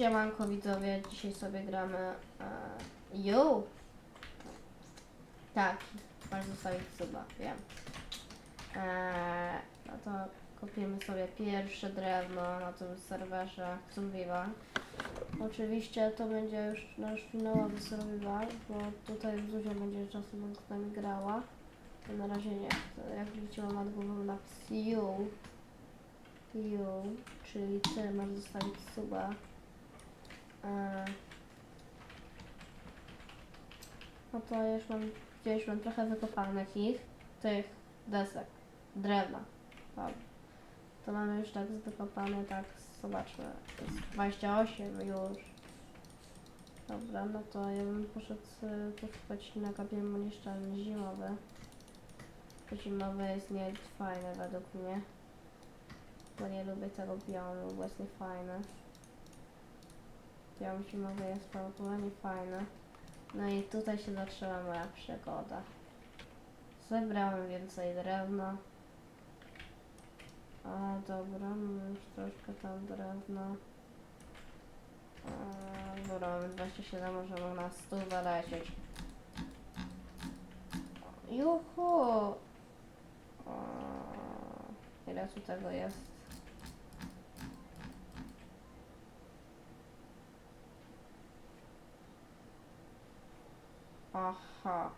Siemanko widzowie, dzisiaj sobie gramy e, You. Tak, masz zostawić suba, wiem. E, no to kupimy sobie pierwsze drewno na tym serwerze Survival. Oczywiście to będzie już nasz finałowy Survival, bo tutaj Zuzia będzie czasem z nami grała. To na razie nie chcę. Jak widzicie mam głową napis You. You, czyli ty masz zostawić suba. E, No to już mam, gdzieś mam trochę wykopanych ich, tych desek, drewna. Dobra. To mamy już tak wykopane, tak, zobaczmy, jest 28 już. Dobra, no to ja bym poszedł y, posłuchać na kapiel niszczalny zimowy. To zimowy jest nie fajne według mnie. Bo nie lubię tego biomu, bo jest niefajny. Biom zimowy jest prawdopodobnie fajny. No i tutaj się zaczęła moja przygoda. Zebrałem więcej drewna. A dobra, mamy już troszkę tam drewna. A, dobra, mamy 27, możemy na stół lecieć. Juhu! A, ile tu tego jest? Aha.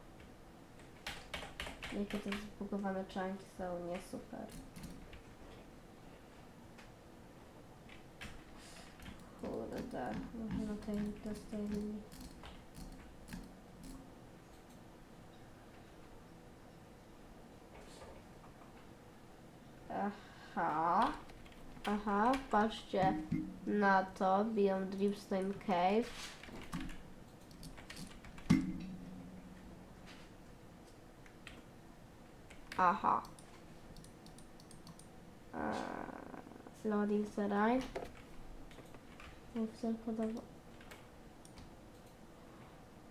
Jakie te zbugowane czanki są nie super. Kurde, może na tej, na tej linii. Aha. Aha, patrzcie na to. Beyond Dripstone Cave. Aha. Eee, loading seraj. Nie chcę podoba.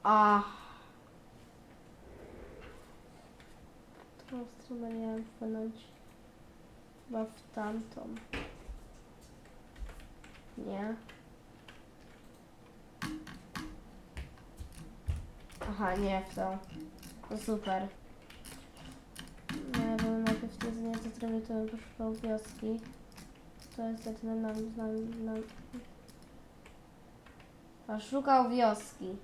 A. Którą stronę miałem wpłynąć? Chyba w tamtą. Nie. Aha, nie w tą. No super. Nie zmienił to bym poszukał wioski. To jest na nam, nam, nam. A szukał wioski.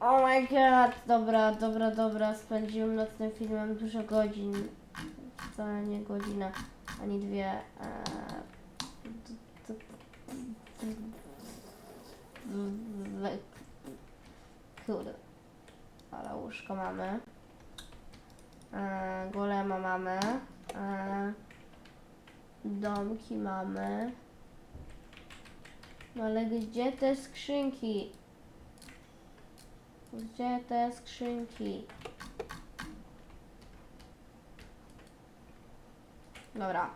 Oh my god, dobra, dobra, dobra. Spędziłem nad tym filmem dużo godzin. Wcale nie godzina, ani dwie. Eee, Kurde. Ale łóżko mamy. E, golema mamy. E, domki mamy. No ale gdzie te skrzynki? Gdzie te skrzynki? Dobra.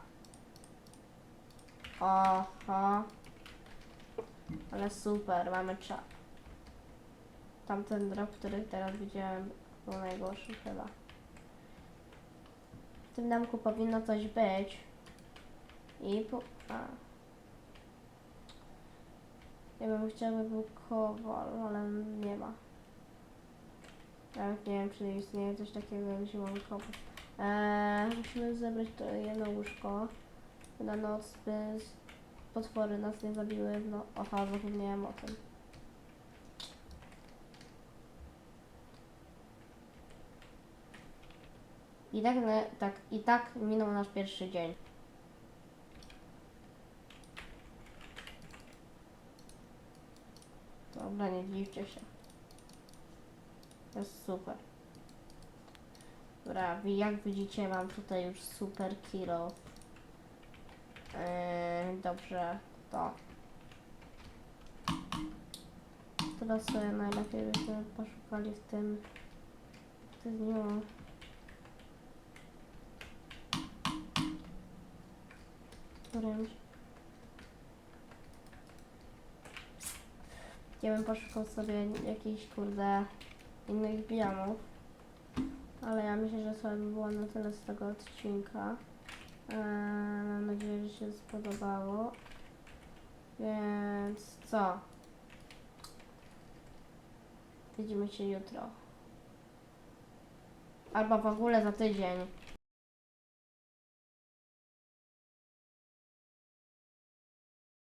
Oho. Ale super, mamy czas. Tamten drop, który teraz widziałem, był najgorszy chyba. Tym damku powinno coś być. I po... A. Ja bym chciał, by był kowal, ale nie ma. Nawet nie wiem, czy istnieje coś takiego jak zimowy kowal. Eee, musimy zebrać to jedno łóżko na noc, by potwory nas nie zabiły. No, aha, zapomniałem o tym. I tak, na- tak, i tak minął nasz pierwszy dzień. Dobra, nie dziwcie się. To jest super. Dobra, jak widzicie mam tutaj już super kilo. Yy, dobrze, to. Teraz sobie najlepiej byśmy poszukali w tym w tym dniu. Którymś. Ja bym poszukał sobie jakichś kurde innych biomów. Ale ja myślę, że sobie by było na tyle z tego odcinka. Eee, mam nadzieję, że się spodobało. Więc co? Widzimy się jutro. Albo w ogóle za tydzień.